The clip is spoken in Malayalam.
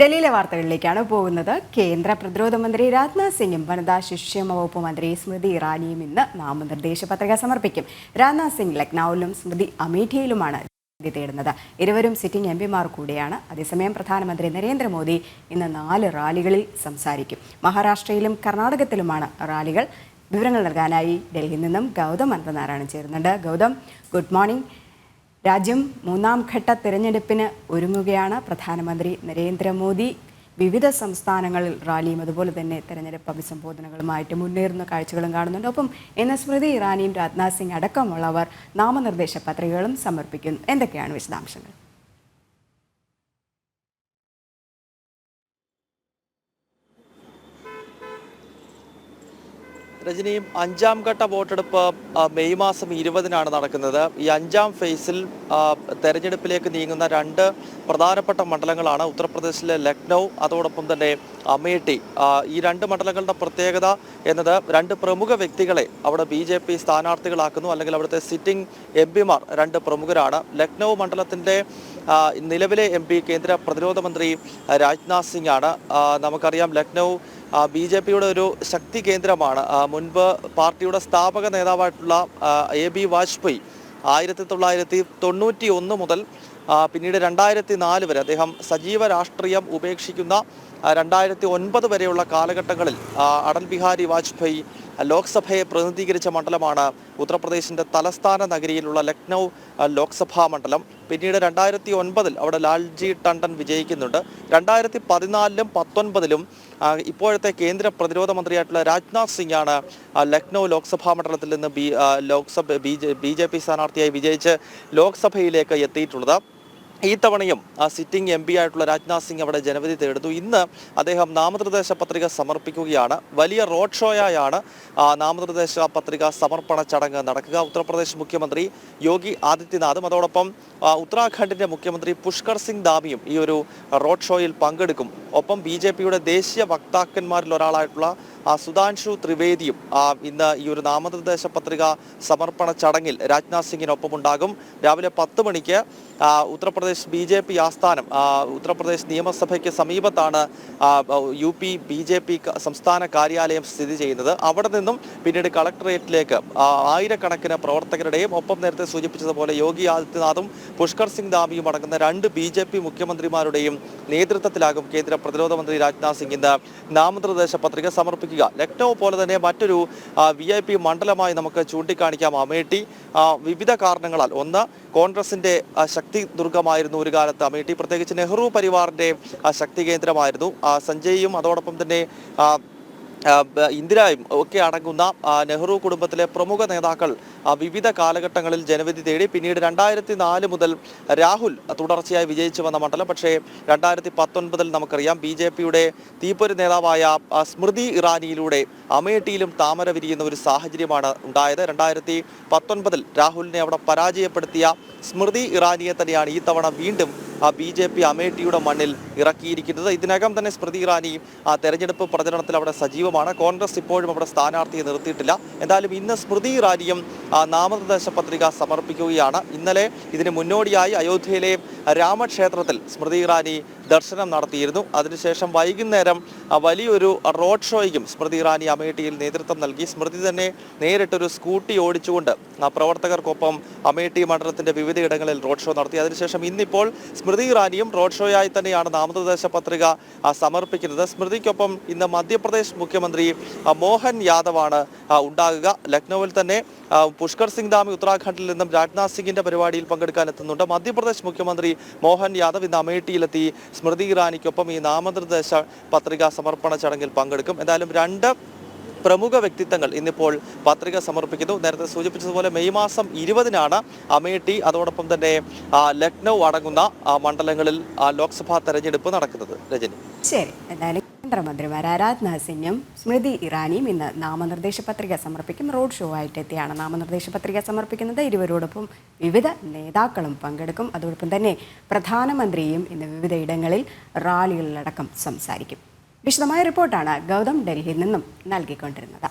ഡൽഹിയിലെ വാർത്തകളിലേക്കാണ് പോകുന്നത്. കേന്ദ്ര പ്രതിരോധ മന്ത്രി രാജ്നാഥ് സിംഗും വനിതാ ശിശുക്ഷേമ വകുപ്പ് മന്ത്രി സ്മൃതി ഇറാനിയും ഇന്ന് നാമനിർദ്ദേശ പത്രിക സമർപ്പിക്കും. രാജ്നാഥ് സിംഗ് ലക്നൌവിലും സ്മൃതി അമേഠിയിലുമാണ് തേടുന്നത്. ഇരുവരും സിറ്റിംഗ് എം പിമാർ കൂടിയാണ്. അതേസമയം പ്രധാനമന്ത്രി നരേന്ദ്രമോദി ഇന്ന് നാല് റാലികളിൽ സംസാരിക്കും. മഹാരാഷ്ട്രയിലും കർണാടകത്തിലുമാണ് റാലികൾ. വിവരങ്ങൾ നൽകാനായി ഡൽഹിയിൽ നിന്നും ഗൗതം അനന്തനാരായണൻ ചേരുന്നുണ്ട്. Gautham good morning. രാജ്യം മൂന്നാം ഘട്ട തിരഞ്ഞെടുപ്പിന് ഒരുങ്ങുകയാണ് പ്രധാനമന്ത്രി നരേന്ദ്രമോദി. വിവിധ സംസ്ഥാനങ്ങളിൽ റാലിയും അതുപോലെ തന്നെ തെരഞ്ഞെടുപ്പ് അഭിസംബോധനകളുമായിട്ട് മുന്നേറുന്ന കാഴ്ചകളും കാണുന്നുണ്ട്. ഒപ്പം എൻ എസ് സ്മൃതി ഇറാനിയും രാജ്നാഥ് സിംഗ് അടക്കമുള്ളവർ നാമനിർദ്ദേശ പത്രികകളും സമർപ്പിക്കുന്നു. എന്തൊക്കെയാണ് വിശദാംശങ്ങൾ? രജനിയും അഞ്ചാം ഘട്ട വോട്ടെടുപ്പ് മെയ് മാസം ഇരുപതിനാണ് നടക്കുന്നത്. ഈ അഞ്ചാം ഫേസിൽ തെരഞ്ഞെടുപ്പിലേക്ക് നീങ്ങുന്ന രണ്ട് പ്രധാനപ്പെട്ട മണ്ഡലങ്ങളാണ് ഉത്തർപ്രദേശിലെ ലക്നൗ അതോടൊപ്പം തന്നെ അമേഠി. ഈ രണ്ട് മണ്ഡലങ്ങളുടെ പ്രത്യേകത എന്നത് രണ്ട് പ്രമുഖ വ്യക്തികളെ അവിടെ ബി ജെ പി സ്ഥാനാർത്ഥികളാക്കുന്നു. അല്ലെങ്കിൽ അവിടുത്തെ സിറ്റിംഗ് എം പിമാർ രണ്ട് പ്രമുഖരാണ്. ലക്നൗ മണ്ഡലത്തിന്റെ നിലവിലെ എം പി കേന്ദ്ര പ്രതിരോധ മന്ത്രി രാജ്നാഥ് സിംഗ് ആണ് നമുക്കറിയാം ലക്നൗ ബി ജെ പിയുടെ ഒരു ശക്തി കേന്ദ്രമാണ്. മുൻപ് പാർട്ടിയുടെ സ്ഥാപക നേതാവായിട്ടുള്ള എ ബി വാജ്പേയി ആയിരത്തി തൊള്ളായിരത്തി തൊണ്ണൂറ്റി ഒന്ന് മുതൽ പിന്നീട് രണ്ടായിരത്തി നാല് വരെ അദ്ദേഹം സജീവ രാഷ്ട്രീയം ഉപേക്ഷിക്കുന്ന രണ്ടായിരത്തി ഒൻപത് വരെയുള്ള കാലഘട്ടങ്ങളിൽ അടൽ ബിഹാരി വാജ്പേയി ലോക്സഭയെ പ്രതിനിധീകരിച്ച മണ്ഡലമാണ് ഉത്തർപ്രദേശിന്റെ തലസ്ഥാന നഗരിയിലുള്ള ലക്നൗ ലോക്സഭാ മണ്ഡലം. പിന്നീട് രണ്ടായിരത്തി ഒൻപതിൽ അവിടെ ലാൽജി ടണ്ടൻ വിജയിക്കുന്നുണ്ട്. രണ്ടായിരത്തി പതിനാലിലും പത്തൊൻപതിലും ഇപ്പോഴത്തെ കേന്ദ്ര പ്രതിരോധ മന്ത്രിയായിട്ടുള്ള രാജ്നാഥ് സിംഗ് ആണ് ആ, ലക്നൗ ലോക്സഭാ മണ്ഡലത്തിൽ നിന്ന് B Lok Sabha B J B J P സ്ഥാനാർത്ഥിയായി വിജയിച്ച് ലോക്സഭയിലേക്ക് എത്തിയിട്ടുള്ളത്. ഈ തവണയും ആ സിറ്റിംഗ് എം പി ആയിട്ടുള്ള രാജ്നാഥ് സിംഗ് അവിടെ ജനവിധി തേടുന്നു. ഇന്ന് അദ്ദേഹം നാമനിർദ്ദേശ പത്രിക സമർപ്പിക്കുകയാണ്. വലിയ റോഡ് ഷോയായാണ് നാമനിർദ്ദേശ പത്രിക സമർപ്പണ ചടങ്ങ് നടക്കുക. ഉത്തർപ്രദേശ് മുഖ്യമന്ത്രി യോഗി ആദിത്യനാഥും അതോടൊപ്പം ഉത്തരാഖണ്ഡിന്റെ മുഖ്യമന്ത്രി പുഷ്കർ സിംഗ് ദാമിയും ഈ ഒരു റോഡ് ഷോയിൽ പങ്കെടുക്കും. ഒപ്പം ബി ദേശീയ വക്താക്കന്മാരിൽ ഒരാളായിട്ടുള്ള സുധാൻഷു ത്രിവേദിയും ഇന്ന് ഈ ഒരു നാമനിർദ്ദേശ പത്രിക സമർപ്പണ ചടങ്ങിൽ രാജ്നാഥ് സിംഗിനൊപ്പം ഉണ്ടാകും രാവിലെ പത്ത് മണിക്ക് ആ, ഉത്തർപ്രദേശ് ബി ജെ പി ആസ്ഥാനം ഉത്തർപ്രദേശ് നിയമസഭയ്ക്ക് സമീപത്താണ് U P B J P സംസ്ഥാന കാര്യാലയം സ്ഥിതി ചെയ്യുന്നത്. അവിടെ നിന്നും പിന്നീട് കളക്ടറേറ്റിലേക്ക് ആയിരക്കണക്കിന് പ്രവർത്തകരുടെയും ഒപ്പം നേരത്തെ സൂചിപ്പിച്ചതുപോലെ യോഗി ആദിത്യനാഥും പുഷ്കർ സിംഗ് ദാമിയും അടങ്ങുന്ന രണ്ട് ബി ജെ പി മുഖ്യമന്ത്രിമാരുടെയും നേതൃത്വത്തിലാകും കേന്ദ്ര പ്രതിരോധ മന്ത്രി രാജ്നാഥ് സിംഗ് ഇന്ന് നാമനിർദ്ദേശ പത്രിക സമർപ്പിക്കുക. ലക്നൗ പോലെ തന്നെ മറ്റൊരു വി ഐ പി മണ്ഡലമായി നമുക്ക് ചൂണ്ടിക്കാണിക്കാം. അമേഠി ആ, വിവിധ കാരണങ്ങളാൽ ഒന്ന് കോൺഗ്രസിന്റെ ശക്തി ശക്തി ദുർഗമായിരുന്നു ഒരു കാലത്ത്. അമേഠി പ്രത്യേകിച്ച് നെഹ്റു പരിവാറിന്റെ ശക്തി കേന്ദ്രമായിരുന്നു. ആ, സഞ്ജയും അതോടൊപ്പം തന്നെ ഇന്ദിരയും ഒക്കെ അടങ്ങുന്ന നെഹ്റു കുടുംബത്തിലെ പ്രമുഖ നേതാക്കൾ വിവിധ കാലഘട്ടങ്ങളിൽ ജനവിധി തേടി പിന്നീട് രണ്ടായിരത്തി നാല് മുതൽ രാഹുൽ തുടർച്ചയായി വിജയിച്ചു വന്ന മണ്ഡലം. പക്ഷേ രണ്ടായിരത്തി പത്തൊൻപതിൽ നമുക്കറിയാം ബി ജെ പിയുടെ തീപ്പൊരു നേതാവായ സ്മൃതി ഇറാനിയിലൂടെ അമേഠിയിലും താമര വിരിയുന്ന ഒരു സാഹചര്യമാണ് ഉണ്ടായത്. രണ്ടായിരത്തി പത്തൊൻപതിൽ രാഹുലിനെ അവിടെ പരാജയപ്പെടുത്തിയ സ്മൃതി ഇറാനിയെ തന്നെയാണ് ഈ തവണ വീണ്ടും ബി ജെ പി അമേഠിയുടെ മണ്ണിൽ ഇറക്കിയിരിക്കുന്നത്. ഇതിനകം തന്നെ സ്മൃതി ഇറാനി ആ തെരഞ്ഞെടുപ്പ് പ്രചരണത്തിൽ അവിടെ സജീവമാണ്. കോൺഗ്രസ് ഇപ്പോഴും അവിടെ സ്ഥാനാർത്ഥിയെ നിർത്തിയിട്ടില്ല. എന്തായാലും ഇന്ന് സ്മൃതി ഇറാനിയും ആ, നാമനിർദ്ദേശ പത്രിക സമർപ്പിക്കുകയാണ്. ഇന്നലെ ഇതിന് മുന്നോടിയായി അയോധ്യയിലെ രാമക്ഷേത്രത്തിൽ സ്മൃതി ഇറാനി ദർശനം നടത്തിയിരുന്നു. അതിനുശേഷം വൈകുന്നേരം വലിയൊരു റോഡ് ഷോയ്ക്കും സ്മൃതി ഇറാനി അമേഠിയിൽ നേതൃത്വം നൽകി. സ്മൃതി തന്നെ നേരിട്ടൊരു സ്കൂട്ടി ഓടിച്ചുകൊണ്ട് പ്രവർത്തകർക്കൊപ്പം അമേഠി മണ്ഡലത്തിന്റെ വിവിധയിടങ്ങളിൽ റോഡ് ഷോ നടത്തി. അതിനുശേഷം ഇന്നിപ്പോൾ സ്മൃതി ഇറാനിയും റോഡ് ഷോയായി തന്നെയാണ് നാമനിർദ്ദേശ പത്രിക സമർപ്പിക്കുന്നത്. സ്മൃതിക്കൊപ്പം ഇന്ന് മധ്യപ്രദേശ് മുഖ്യമന്ത്രി മോഹൻ യാദവാണ് ഉണ്ടാകുക. ലക്നൌവിൽ തന്നെ പുഷ്കർ സിംഗ് ധാമി ഉത്തരാഖണ്ഡിൽ നിന്നും രാജ്നാഥ് സിംഗിന്റെ പരിപാടിയിൽ പങ്കെടുക്കാൻ എത്തുന്നുണ്ട്. മധ്യപ്രദേശ് മുഖ്യമന്ത്രി മോഹൻ യാദവ് ഇന്ന് അമേഠിയിലെത്തി. സ്മൃതി ഇറാനിക്കൊപ്പം ഈ നാമനിർദ്ദേശ പത്രിക സമർപ്പണ ചടങ്ങിൽ പങ്കെടുക്കും. എന്തായാലും രണ്ട് പ്രമുഖ വ്യക്തിത്വങ്ങൾ ഇന്നിപ്പോൾ പത്രിക സമർപ്പിക്കുന്നു. നേരത്തെ സൂചിപ്പിച്ചതുപോലെ മെയ് മാസം ഇരുപതിനാണ് അമേഠി അതോടൊപ്പം തന്നെ ലക്നൌ അടങ്ങുന്ന മണ്ഡലങ്ങളിൽ ലോക്സഭാ തെരഞ്ഞെടുപ്പ് നടക്കുന്നത്. രജനി. ശരി എന്തായാലും കേന്ദ്രമന്ത്രിമാരായ രാജ്നാഥ് സിംഗും സ്മൃതി ഇറാനിയും ഇന്ന് നാമനിർദ്ദേശ പത്രിക സമർപ്പിക്കും. റോഡ് ഷോ ആയിട്ട് എത്തിയാണ് നാമനിർദ്ദേശ പത്രിക സമർപ്പിക്കുന്നത്. ഇരുവരോടൊപ്പം വിവിധ നേതാക്കളും പങ്കെടുക്കും. അതോടൊപ്പം തന്നെ പ്രധാനമന്ത്രിയും ഇന്ന് വിവിധ ഇടങ്ങളിൽ റാലികളിലടക്കം സംസാരിക്കും. വിശദമായ റിപ്പോർട്ടാണ് ഗൗതം ഡൽഹിയിൽ നിന്നും നൽകിക്കൊണ്ടിരുന്നത്.